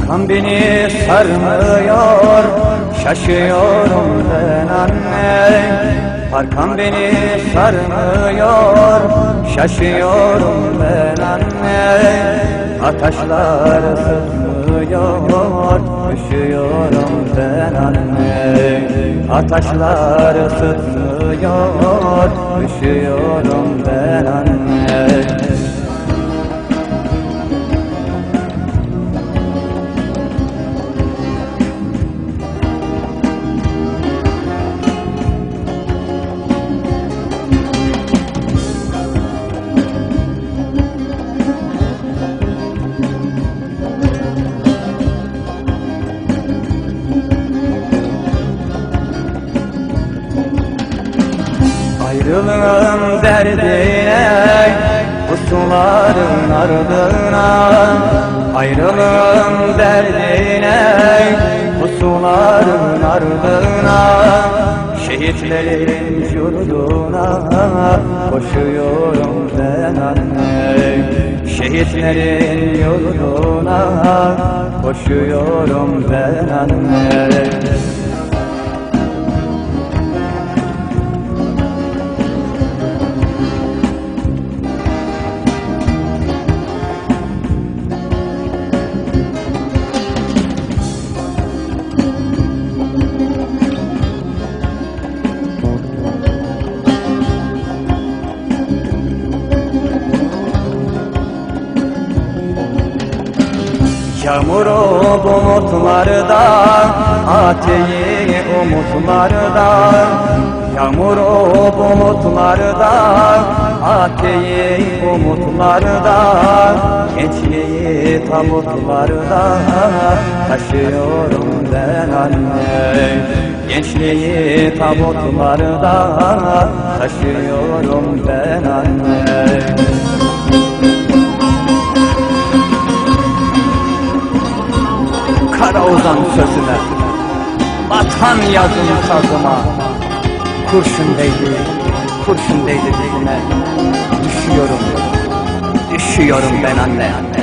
Arkam beni sarmıyor Şaşıyorum ben anne. Arkam beni sarmıyor Şaşıyorum ben anne. Ataşlar ısıtmıyor Üşüyorum ben anne. Ataşlar ısıtmıyor Üşüyorum ben anne Ayrılığın derdine Pusuların ardına. Ayrılığın derdine Pusuların ardına. Şehitlerin yurduna Koşuyorum ben anne. Şehitlerin yurduna Koşuyorum ben anne Yağmuru bulutlarda Ateyi umutlarda. Yağmuru bulutlarda Ateyi umutlarda. Gençliği tabutlarda Taşıyorum ben anne. Gençliği tabutlarda Taşıyorum ben anne sözüme Vatan yazın sazıma Kurşun değdi Kurşun değdi dizime Düşüyorum Düşüyorum ben anne